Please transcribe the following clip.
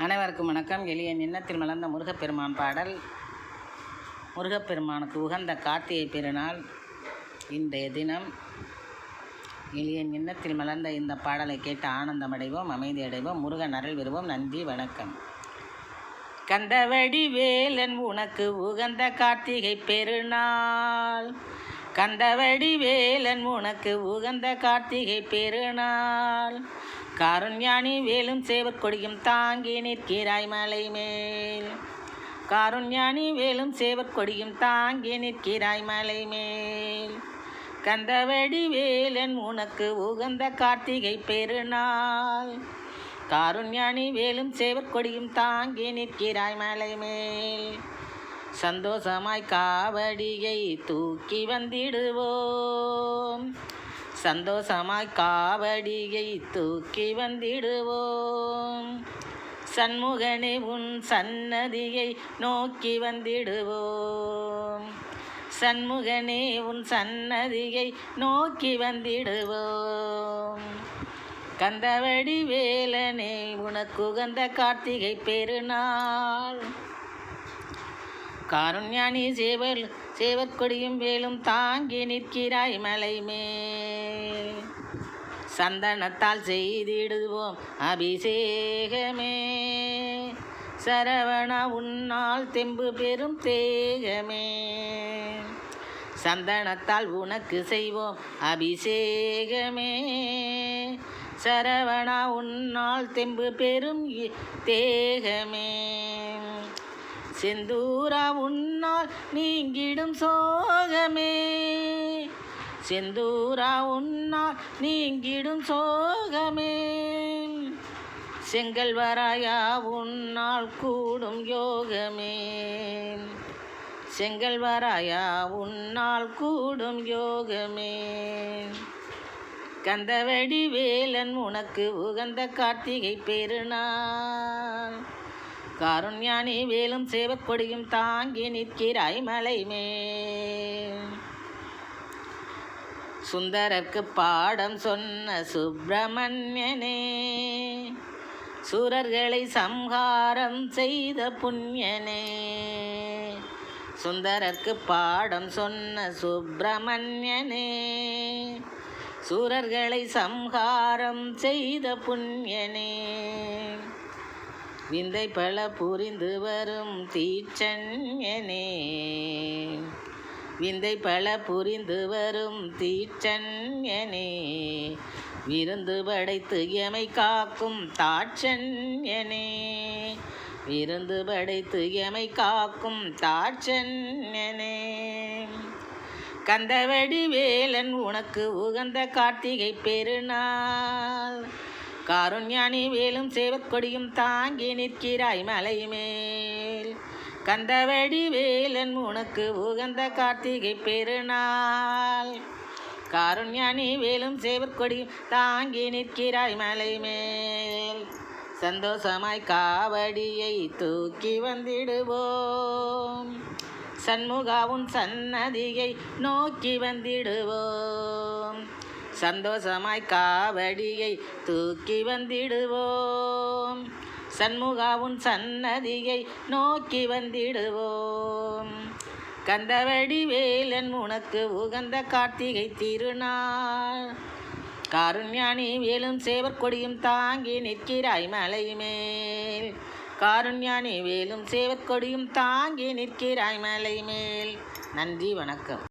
அனைவருக்கும் வணக்கம். எளிய நின்னத்தில் மலர்ந்த முருகப்பெருமான் பாடல். முருகப்பெருமானுக்கு உகந்த கார்த்திகை பெருநாள் இன்றைய தினம். எளியன் நின்னத்தில் மலர்ந்த இந்த பாடலை கேட்டு ஆனந்தமடைவோம் அமைதி அடைவோம் முருகன் அருள் வருவோம் நன்றி வணக்கம். கந்தவடி வேலன் உனக்கு உகந்த கார்த்திகை பெருநாள். கந்தவடி வேலன் உனக்கு உகந்த கார்த்திகை பெருநாள். காருண்யானி வேலும் சேவர் கொடியும் தாங்கி நிற்கிறாய் மலை மேல். காருண்யானி வேலும் சேவர் கொடியும் தாங்கி நிற்கிறாய் மலை மேல். கந்தவடி வேலன் உனக்கு உகந்த கார்த்திகை பெருநாள். காருண்யானி வேலும் சேவர் கொடியும் தாங்கி நிற்கிறாய் மலை மேல். சந்தோஷமாய் காவடியை தூக்கி வந்திடுவோம். சந்தோஷமாய் காவடியை தூக்கி வந்திடுவோம். சண்முகனே உன் சன்னதியை நோக்கி வந்திடுவோம். சண்முகனே உன் சன்னதியை நோக்கி வந்திடுவோம். கந்தவடி வேலனே உனக்கு கார்த்திகை பெருநாள். காருண்யானி சேவல் சேவற்கொடியும் வேலும் தாங்கி நிற்கிறாய் மலை மேல். சந்தனத்தால் செய்திடுவோம் அபிஷேகமே. சரவணா உன்னால் தெம்பு பெரும் தேகமே. சந்தனத்தால் உனக்கு செய்வோம் அபிஷேகமே. சரவணா உன்னால் தெம்பு பெரும் தேகமே. செந்தூரா உன்னால் நீங்கிடும் சோகமே. செந்தூரா உன்னால் நீங்கிடும் சோகமே. செங்கல்வராயா உன்னால் கூடும் யோகமே. செங்கல்வராயா உன்னால் கூடும் யோகமே. கந்தவடி வேலன் உனக்கு உகந்த கார்த்திகை பெருநாள். காருண்யானி வேலும் சேவக்கொடியும் தாங்கி நிற்கிறாய் மலை மேல் சுந்தரர்க்கு பாடம் சொன்ன சுப்பிரமணியனே சூரர்களை சம்ஹாரம் செய்த புண்ணியனே. சுந்தரர்க்கு பாடம் சொன்ன சுப்பிரமணியனே சூரர்களை சம்ஹாரம் செய்த புண்ணியனே. விந்தை பல புரிந்து வரும் தீச்சன்யனே விந்தை பல புரிந்து வரும் தீச்சன்யனே விருந்து படைத்து எமை காக்கும் தாட்சன்யனே விருந்து படைத்து எமை காக்கும் தாட்சன்யனே கந்தவடி வேலன் உனக்கு உகந்த கார்த்திகை பெருநாள். காருண்யானி வேலும் சேவக்கொடியும் தாங்கி நிற்கிறாய் மலை மேல் கந்தவடி வேலன் உனக்கு உகந்த கார்த்திகை பெருநாள். காருண்யானி வேலும் சேவற்கொடியும் தாங்கி நிற்கிறாய் மலை மேல் சந்தோஷமாய் காவடியை தூக்கி வந்திடுவோம். சண்முகாவும் சன்னதியை நோக்கி வந்திடுவோம். சந்தோஷமாய் காவடியை தூக்கி வந்திடுவோம். சண்முகாவும் சன்னதியை நோக்கி வந்திடுவோம். கந்தவடி வேலன் உனக்கு உகந்த கார்த்திகை திருநாள். காருண்யானி வேலும் சேவற்கொடியும் தாங்கி நிற்கிறாய் மலை மேல். காருண்யானி வேலும் சேவற்கொடியும் தாங்கி நிற்கிறாய் மலை மேல். நன்றி வணக்கம்.